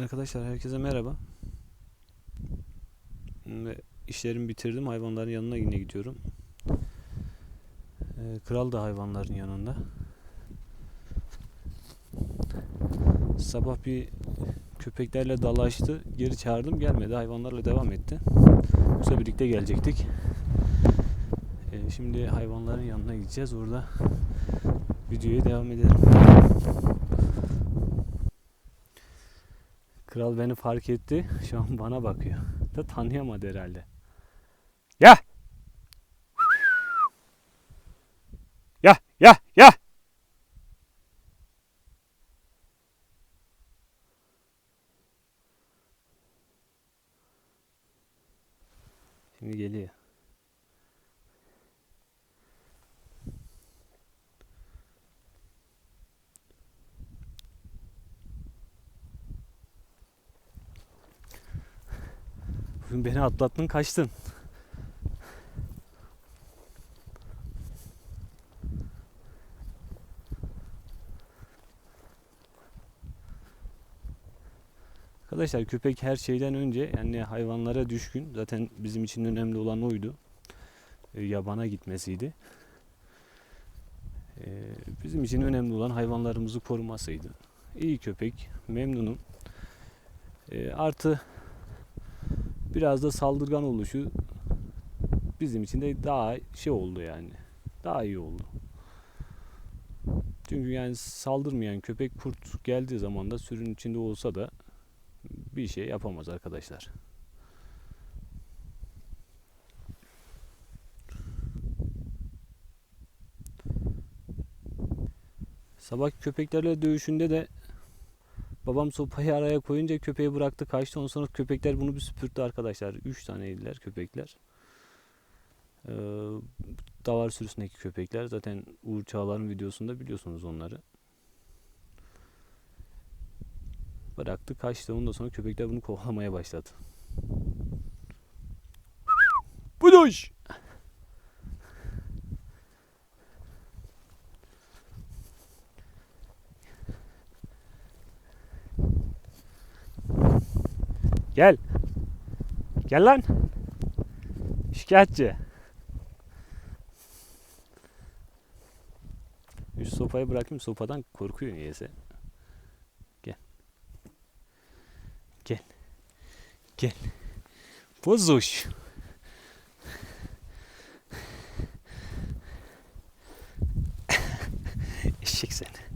Arkadaşlar herkese merhaba. Ve işlerimi bitirdim. Hayvanların yanına yine gidiyorum. Ee, kral da hayvanların yanında. Sabah bir köpeklerle dalaştı. Geri çağırdım gelmedi. Hayvanlarla devam etti. Yoksa birlikte gelecektik. Ee, şimdi hayvanların yanına gideceğiz. Orada videoya devam edelim. Kral beni fark etti. Şu an bana bakıyor. Da tanıyamadı herhalde. Ya! Ya! Ya! Ya! Şimdi geliyor. Beni atlattın kaçtın. Arkadaşlar köpek her şeyden önce yani hayvanlara düşkün. Zaten bizim için önemli olan oydu. E, yabana gitmesiydi. E, bizim için önemli olan hayvanlarımızı korumasıydı. İyi köpek, memnunum. E, artı biraz da saldırgan oluşu bizim için de daha şey oldu yani. Daha iyi oldu. Çünkü yani saldırmayan köpek kurt geldiği zaman da sürünün içinde olsa da bir şey yapamaz arkadaşlar. Sabah köpeklerle dövüşünde de babam sopayı araya koyunca köpeği bıraktı kaçtı. Ondan sonra köpekler bunu bir süpürttü arkadaşlar. Üç taneydiler köpekler. Ee, davar sürüsündeki köpekler. Zaten Uğur Çağlar'ın videosunda biliyorsunuz onları. Bıraktı kaçtı. Ondan sonra köpekler bunu kovalamaya başladı. Buduş! Gel. Gel lan. Şikayetçi. Şu sopayı bırakayım. Sopadan korkuyor niyeyse. Gel. Gel. Gel. Bozuş. Eşek sen.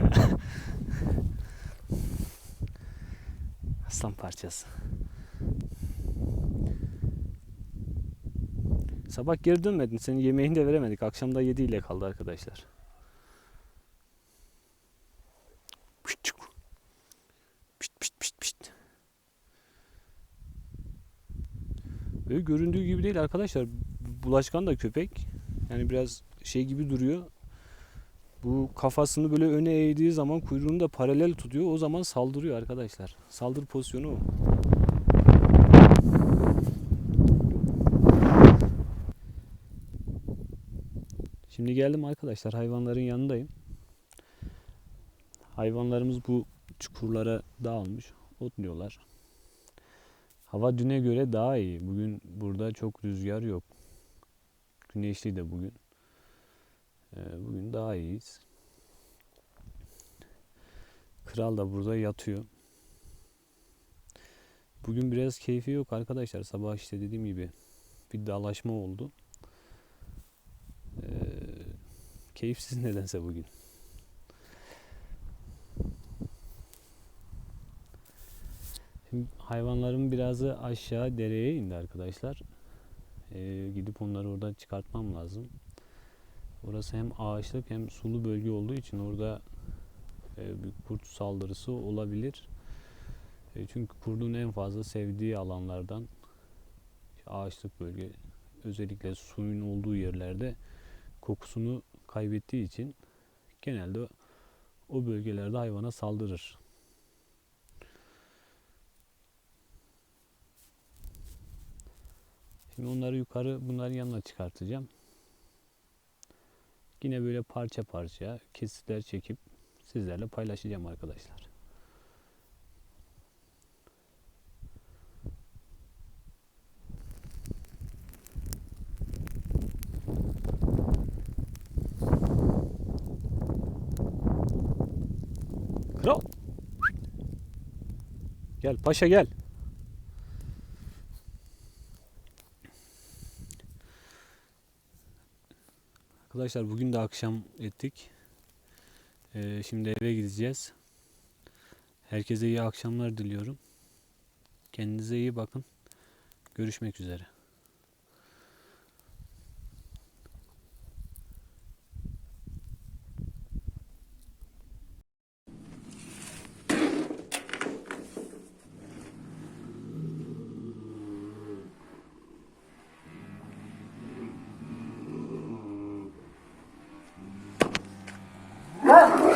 Vurma. Aslan parçası. Sabah geri dönmedin. Senin yemeğini de veremedik. Akşam da 7 ile kaldı arkadaşlar. Pişt, pişt, pişt, pişt. Böyle göründüğü gibi değil arkadaşlar. Bulaşkan da köpek. Yani biraz şey gibi duruyor. Bu kafasını böyle öne eğdiği zaman kuyruğunu da paralel tutuyor. O zaman saldırıyor arkadaşlar. Saldır pozisyonu o. Şimdi geldim arkadaşlar hayvanların yanındayım. Hayvanlarımız bu çukurlara dağılmış. Otluyorlar. Hava düne göre daha iyi. Bugün burada çok rüzgar yok. Güneşli de bugün. Ee, bugün daha iyiyiz. Kral da burada yatıyor. Bugün biraz keyfi yok arkadaşlar. Sabah işte dediğim gibi bir dalaşma oldu. Ee, keyifsiz nedense bugün. Şimdi hayvanlarım birazı aşağı dereye indi arkadaşlar. Ee, gidip onları oradan çıkartmam lazım. Orası hem ağaçlık hem sulu bölge olduğu için orada e, bir kurt saldırısı olabilir. E, çünkü kurdun en fazla sevdiği alanlardan ağaçlık bölge özellikle suyun olduğu yerlerde kokusunu kaybettiği için genelde o bölgelerde hayvana saldırır. Şimdi onları yukarı bunların yanına çıkartacağım. Yine böyle parça parça kesitler çekip sizlerle paylaşacağım arkadaşlar. Kral. Gel paşa gel. Arkadaşlar bugün de akşam ettik. Ee, şimdi eve gideceğiz. Herkese iyi akşamlar diliyorum. Kendinize iyi bakın. Görüşmek üzere. Good.